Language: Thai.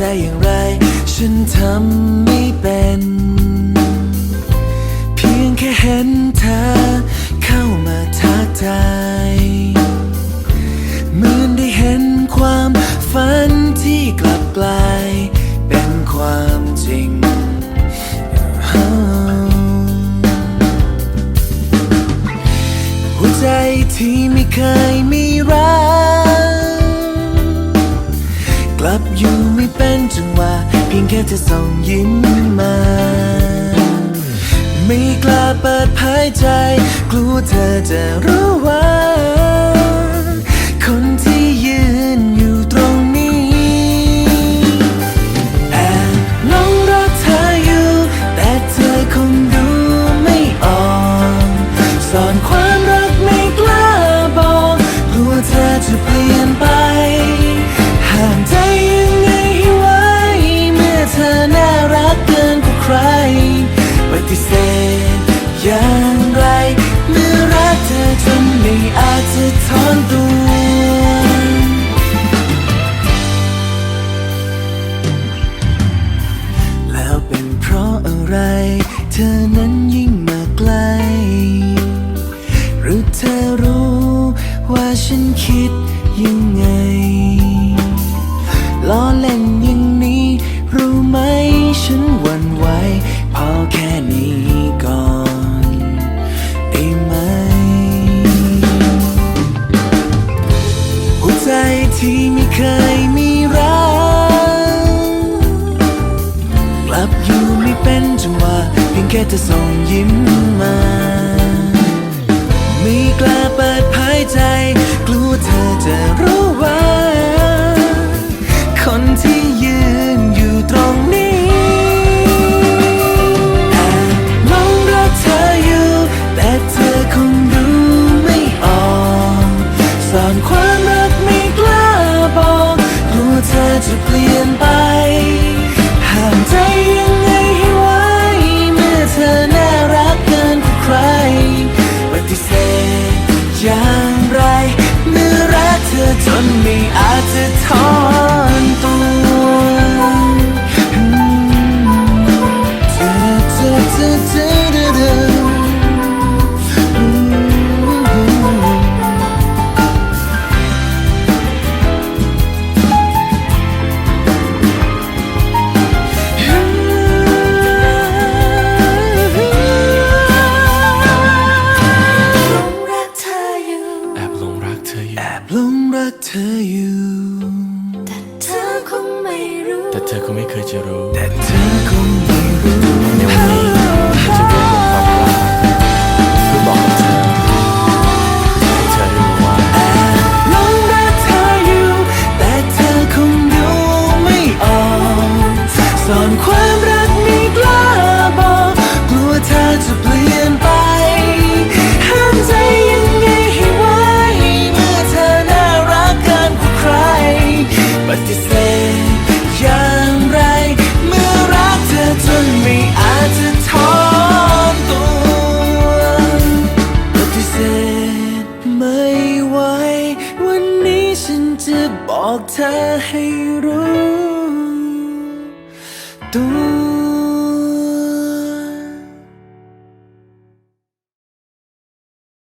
ใจอย่างไร ฉันทำไม่เป็น เพียงแค่เห็นเธอเข้ามาทักทายเหมือนได้เห็นความฝันที่กลับกลาย เป็นความจริงหัวใจที่ไม่เคยมีรัก พียงแค่เธอส่งยิ้มมา ไม่กล้าเปิดเผยใจ กลัวเธอจะรู้ว่า คนที่ยืนอยู่ตรงนี้แอบหลงรักเธออยู่ แต่เธอคงดูไม่ออกสอนความรักไม่กล้าบอก กลัวเธอจะเปลี่ยนไป ฏิเสธอย่างไร เมื่อรักเธอจนไม่อาจจะถอนตัวแล้วเป็นเพราะอะไร เธอนั้นยิ่งมาใกล หรือเธอรู้ว่าฉันคิด ที่ไม่เคยมีรักกลับอยู่ไม่เป็นจังหวะเพียงแค่จะส่งยิ้มมา ไม่กล้าเปิดเผยใจ กลัวเธอจะรู้ว่า เธ คงไม่รู้แต่เธอคง บอกเธอให้รู้ตัว